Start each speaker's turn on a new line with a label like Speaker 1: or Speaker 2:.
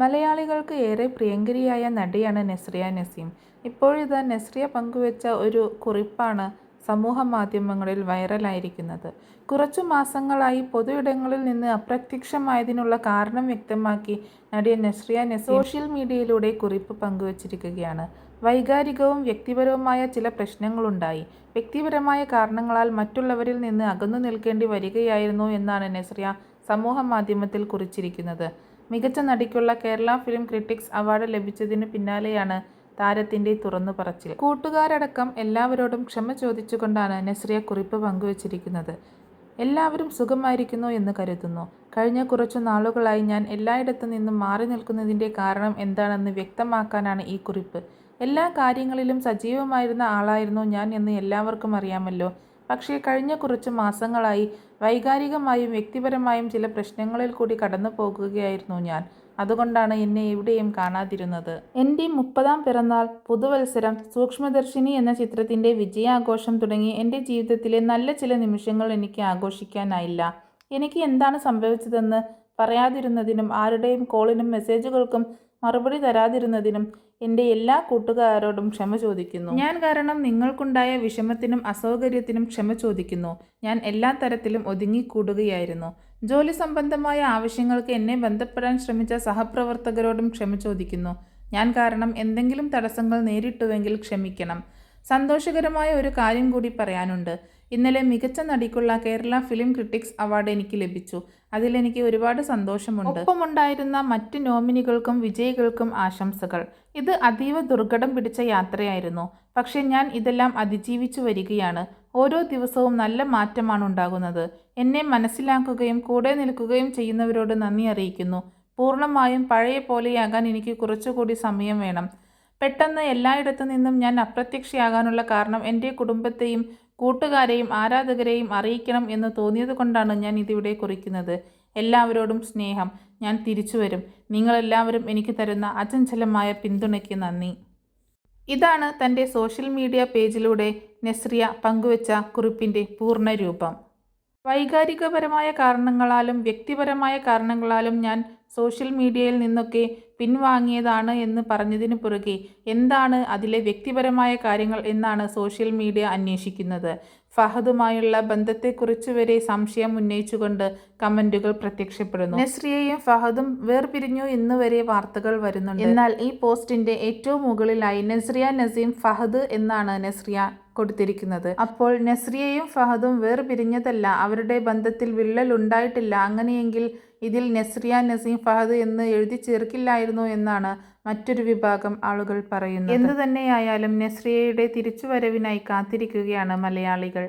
Speaker 1: മലയാളികൾക്ക് ഏറെ പ്രിയങ്കരിയായ നടിയാണ് നസ്രിയ നസീം. ഇപ്പോഴിതാ നസ്രിയ പങ്കുവെച്ച ഒരു കുറിപ്പാണ് സമൂഹ മാധ്യമങ്ങളിൽ വൈറലായിരിക്കുന്നത്. കുറച്ചു മാസങ്ങളായി പൊതു ഇടങ്ങളിൽ നിന്ന് അപ്രത്യക്ഷമായതിനുള്ള കാരണം വ്യക്തമാക്കി നടിയ നസ്രിയ നസീം സോഷ്യൽ മീഡിയയിലൂടെ കുറിപ്പ് പങ്കുവച്ചിരിക്കുകയാണ്. വൈകാരികവും വ്യക്തിപരവുമായ ചില പ്രശ്നങ്ങളുണ്ടായി. വ്യക്തിപരമായ കാരണങ്ങളാൽ മറ്റുള്ളവരിൽ നിന്ന് അകന്നു നിൽക്കേണ്ടി വരികയായിരുന്നു എന്നാണ് നസ്രിയ സമൂഹമാധ്യമത്തിൽ കുറിച്ചിരിക്കുന്നത്. മികച്ച നടിക്കുള്ള കേരള ഫിലിം ക്രിറ്റിക്സ് അവാർഡ് ലഭിച്ചതിനു പിന്നാലെയാണ് താരത്തിന്റെ തുറന്നു പറച്ചിൽ കൂട്ടുകാരടക്കം എല്ലാവരോടും ക്ഷമ ചോദിച്ചുകൊണ്ടാണ് നസ്രിയ കുറിപ്പ് പങ്കുവച്ചിരിക്കുന്നത്. എല്ലാവരും സുഖമായിരിക്കുന്നു എന്ന് കരുതുന്നു. കഴിഞ്ഞ കുറച്ചു നാളുകളായി ഞാൻ എല്ലായിടത്തു നിന്നും മാറി നിൽക്കുന്നതിന്റെ കാരണം എന്താണെന്ന് വ്യക്തമാക്കാനാണ് ഈ കുറിപ്പ്. എല്ലാ കാര്യങ്ങളിലും സജീവമായിരുന്ന ആളായിരുന്നു ഞാൻ എന്ന് എല്ലാവർക്കും അറിയാമല്ലോ. പക്ഷേ കഴിഞ്ഞ കുറച്ച് മാസങ്ങളായി വൈകാരികമായും വ്യക്തിപരമായും ചില പ്രശ്നങ്ങളിൽ കൂടി കടന്നു പോകുകയായിരുന്നു ഞാൻ. അതുകൊണ്ടാണ് എന്നെ എവിടെയും കാണാതിരുന്നത്. എന്റെ മുപ്പതാം പിറന്നാൾ, പുതുവത്സരം, സൂക്ഷ്മദർശിനി എന്ന ചിത്രത്തിന്റെ വിജയാഘോഷം തുടങ്ങി എന്റെ ജീവിതത്തിലെ നല്ല ചില നിമിഷങ്ങൾ എനിക്ക് ആഘോഷിക്കാനായില്ല. എനിക്ക് എന്താണ് സംഭവിച്ചതെന്ന് പറയാതിരുന്നതിനും ആരുടെയും കോളിനും മെസ്സേജുകൾക്കും മറുപടി തരാതിരുന്നതിനും എന്റെ എല്ലാ കൂട്ടുകാരോടും ക്ഷമ ചോദിക്കുന്നു. ഞാൻ കാരണം നിങ്ങൾക്കുണ്ടായ വിഷമത്തിനും അസൗകര്യത്തിനും ക്ഷമ ചോദിക്കുന്നു. ഞാൻ എല്ലാ തരത്തിലും ഒതുങ്ങിക്കൂടുകയായിരുന്നു. ജോലി സംബന്ധമായ ആവശ്യങ്ങൾക്ക് എന്നെ ബന്ധപ്പെടാൻ ശ്രമിച്ച സഹപ്രവർത്തകരോടും ക്ഷമ ചോദിക്കുന്നു. ഞാൻ കാരണം എന്തെങ്കിലും തടസ്സങ്ങൾ നേരിട്ടുവെങ്കിൽ ക്ഷമിക്കണം. സന്തോഷകരമായ ഒരു കാര്യം കൂടി പറയാനുണ്ട്. ഇന്നലെ മികച്ച നടിക്കുള്ള കേരള ഫിലിം ക്രിറ്റിക്സ് അവാർഡ് എനിക്ക് ലഭിച്ചു. അതിലെനിക്ക് ഒരുപാട് സന്തോഷമുണ്ട്. ഒപ്പമുണ്ടായിരുന്ന മറ്റ് നോമിനികൾക്കും വിജയികൾക്കും ആശംസകൾ. ഇത് അതീവ ദുർഘടം പിടിച്ച യാത്രയായിരുന്നു. പക്ഷേ ഞാൻ ഇതെല്ലാം അതിജീവിച്ചു വരികയാണ്. ഓരോ ദിവസവും നല്ല മാറ്റമാണ് ഉണ്ടാകുന്നത് എന്നെ മനസ്സിലാക്കുകയും കൂടെ നിൽക്കുകയും ചെയ്യുന്നവരോട് നന്ദി അറിയിക്കുന്നു. പൂർണമായും പഴയ പോലെയാകാൻ എനിക്ക് കുറച്ചുകൂടി സമയം വേണം. പെട്ടെന്ന് എല്ലായിടത്തു നിന്നും ഞാൻ അപ്രത്യക്ഷയാകാനുള്ള കാരണം എന്റെ കുടുംബത്തെയും കൂട്ടുകാരെയും ആരാധകരെയും അറിയിക്കണം എന്ന് തോന്നിയതുകൊണ്ടാണ് ഞാൻ ഇതിവിടെ കുറിക്കുന്നത്. എല്ലാവരോടും സ്നേഹം. ഞാൻ തിരിച്ചു വരും നിങ്ങളെല്ലാവരും എനിക്ക് തരുന്ന അചഞ്ചലമായ പിന്തുണയ്ക്ക് നന്ദി. ഇതാണ് തന്റെ സോഷ്യൽ മീഡിയ പേജിലൂടെ നെസ്രിയ പങ്കുവെച്ച കുറിപ്പിന്റെ പൂർണരൂപം. വൈകാരികപരമായ കാരണങ്ങളാലും വ്യക്തിപരമായ കാരണങ്ങളാലും ഞാൻ സോഷ്യൽ മീഡിയയിൽ നിന്നൊക്കെ പിൻവാങ്ങിയതാണ് എന്ന് പറഞ്ഞതിന് പുറകെ എന്താണ് അതിലെ വ്യക്തിപരമായ കാര്യങ്ങൾ എന്നാണ് സോഷ്യൽ മീഡിയ അന്വേഷിക്കുന്നത്. ഫഹദുമായുള്ള ബന്ധത്തെക്കുറിച്ച് വരെ സംശയം ഉന്നയിച്ചുകൊണ്ട് കമന്റുകൾ പ്രത്യക്ഷപ്പെടുന്നു. നസ്രിയയും ഫഹദും വേർപിരിഞ്ഞു എന്ന് വരെ വാർത്തകൾ വരുന്നുണ്ട്. എന്നാൽ ഈ പോസ്റ്റിന്റെ ഏറ്റവും മുകളിലായി നസ്രിയ നസീം ഫഹദ് എന്നാണ് നസ്രിയ കൊടുത്തിരിക്കുന്നത്. അപ്പോൾ നസ്രിയയും ഫഹദും വേർപിരിഞ്ഞതല്ല, അവരുടെ ബന്ധത്തിൽ വിള്ളൽ ഉണ്ടായിട്ടില്ല അങ്ങനെയെങ്കിൽ ഇതിൽ നസ്രിയ നസീം ഫഹദ് എന്ന് എഴുതിച്ചേർക്കില്ലായിരുന്നോ എന്നാണ് മറ്റൊരു വിഭാഗം ആളുകൾ പറയുന്നത്. എന്തു തന്നെയായാലും നസ്രിയയുടെ തിരിച്ചുവരവിനായി കാത്തിരിക്കുകയാണ് മലയാളികൾ.